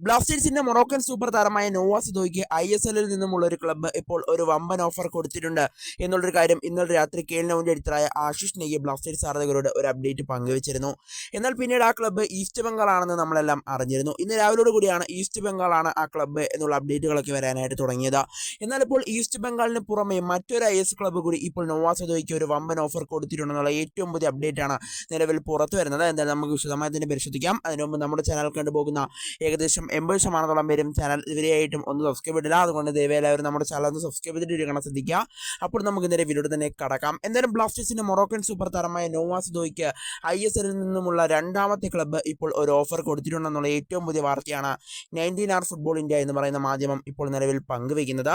ബ്ലാസ്റ്റേഴ്സിന്റെ Moroccan super താരമായ നോവാസ് ദോയ്ക്ക് ഐ എസ് എല്ലിൽ നിന്നുമുള്ള ഒരു ക്ലബ്ബ് ഇപ്പോൾ ഒരു വമ്പൻ ഓഫർ കൊടുത്തിട്ടുണ്ട്. എന്നുള്ളൊരു കാര്യം ഇന്നലെ രാത്രി കേൾനൌവിന്റെ എഡിറ്ററായ ആശിഷ് നെയ്യ ബ്ലാസ്റ്റേഴ്സ് ആരാധകരോട് ഒരു അപ്ഡേറ്റ് പങ്കുവച്ചിരുന്നു. എന്നാൽ പിന്നീട് ആ ക്ലബ്ബ് ഈസ്റ്റ് ബംഗാൾ ആണെന്ന് നമ്മളെല്ലാം അറിഞ്ഞിരുന്നു. ഇന്ന് രാവിലോട് കൂടിയാണ് ഈസ്റ്റ് ബംഗാളാണ് ആ ക്ലബ്ബ് എന്നുള്ള അപ്ഡേറ്റുകളൊക്കെ വരാനായിട്ട് തുടങ്ങിയത്. എന്നാൽ ഇപ്പോൾ ഈസ്റ്റ് ബംഗാളിന് പുറമെ മറ്റൊരു ഐ എസ് ക്ലബ്ബ് കൂടി ഇപ്പോൾ നോവാസ് ദോയ്ക്ക് ഒരു വമ്പൻ ഓഫർ കൊടുത്തിട്ടുണ്ടെന്നുള്ള ഏറ്റവും പുതിയ അപ്ഡേറ്റ് ആണ് നിലവിൽ പുറത്തു വരുന്നത്. എന്തായാലും നമുക്ക് വിശദമായി തന്നെ പരിശോധിക്കാം. അതിനു മുമ്പ് നമ്മുടെ ചാനൽ കണ്ടുപോകുന്ന ഏകദേശം എൺപത് ശതമാനത്തോളം പേരും ചാനൽ ഇവരെയായിട്ടും ഒന്ന് സബ്സ്ക്രൈബ് ചെയ്തില്ല അതുകൊണ്ട് ദയവായാലും നമ്മുടെ ചാനൽ ഒന്ന് സബ്സ്ക്രൈബ് ചെയ്തിട്ട് കാണാൻ ശ്രദ്ധിക്കുക. അപ്പോൾ നമുക്ക് നേരെ വീഡിയോ തന്നെ കടക്കാം. എന്തായാലും ബ്ലാസ്റ്റേഴ്സിന്റെ മൊറോക്കൻ സൂപ്പർ താരമായ നോവാസ് ദോയ്ക്ക് ഐ എസ് എല്ലിൽ നിന്നുമുള്ള രണ്ടാമത്തെ ക്ലബ്ബ് ഇപ്പോൾ ഒരു ഓഫർ കൊടുത്തിട്ടുണ്ടെന്നുള്ള ഏറ്റവും പുതിയ വാർത്തയാണ് നയന്റീൻ ആർ ഫുട്ബോൾ ഇന്ത്യ എന്ന് പറയുന്ന മാധ്യമം ഇപ്പോൾ നിലവിൽ പങ്കുവയ്ക്കുന്നത്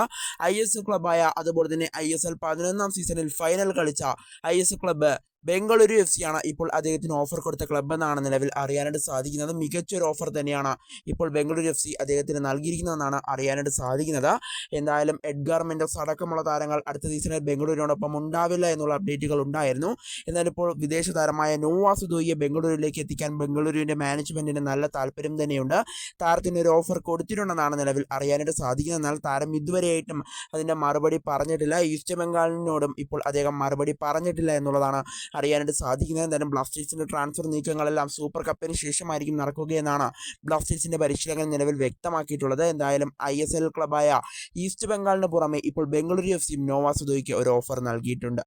ഐ എസ് എൽ ക്ലബ്ബായ അതുപോലെ തന്നെ ഐ എസ് എൽ പതിനൊന്നാം സീസണിൽ ഫൈനൽ കളിച്ച I S L club Bengaluru F സിയാണ് ഇപ്പോൾ അദ്ദേഹത്തിന് ഓഫർ കൊടുത്ത ക്ലബ്ബ് എന്നാണ് നിലവിൽ അറിയാനായിട്ട് സാധിക്കുന്നത്. മികച്ചൊരു ഓഫർ തന്നെയാണ് ഇപ്പോൾ ബംഗളൂരു എഫ് സി അദ്ദേഹത്തിന് നൽകിയിരിക്കുന്നതെന്നാണ് അറിയാനായിട്ട് സാധിക്കുന്നത്. എന്തായാലും എഡ്ഗാർ മെൻഡസ് അടക്കമുള്ള താരങ്ങൾ അടുത്ത സീസണിൽ ബംഗളൂരിനോടൊപ്പം ഉണ്ടാവില്ല എന്നുള്ള അപ്ഡേറ്റുകൾ ഉണ്ടായിരുന്നു. എന്നാൽ ഇപ്പോൾ വിദേശ താരമായ നോവാ സുദോയിയെ ബംഗളൂരുവിലേക്ക് എത്തിക്കാൻ ബംഗളൂരുവിന്റെ മാനേജ്മെന്റിന് നല്ല താല്പര്യം തന്നെയുണ്ട്. താരത്തിന് ഒരു ഓഫർ കൊടുത്തിട്ടുണ്ടെന്നാണ് നിലവിൽ അറിയാനായിട്ട് സാധിക്കുന്നത്. എന്നാൽ താരം ഇതുവരെയായിട്ടും അതിന്റെ മറുപടി പറഞ്ഞിട്ടില്ല. ഈസ്റ്റ് ബംഗാളിനോടും ഇപ്പോൾ അദ്ദേഹം മറുപടി പറഞ്ഞിട്ടില്ല എന്നുള്ളതാണ് അറിയാനായിട്ട് സാധിക്കുന്നത്. എന്തായാലും ബ്ലാസ്റ്റേഴ്സിന്റെ ട്രാൻസ്ഫർ നീക്കങ്ങളെല്ലാം സൂപ്പർ കപ്പിന് ശേഷമായിരിക്കും നടക്കുകയെന്നാണ് ബ്ലാസ്റ്റേഴ്സിന്റെ പരിശീലകൻ നിലവിൽ വ്യക്തമാക്കിയിട്ടുള്ളത്. എന്തായാലും ഐ എസ് എൽ ക്ലബായ ഈസ്റ്റ് ബംഗാളിന് പുറമെ ഇപ്പോൾ ബംഗളൂരു എഫ് സിയും നോവാസുദോയ്ക്ക് ഒരു ഓഫർ നൽകിയിട്ടുണ്ട്.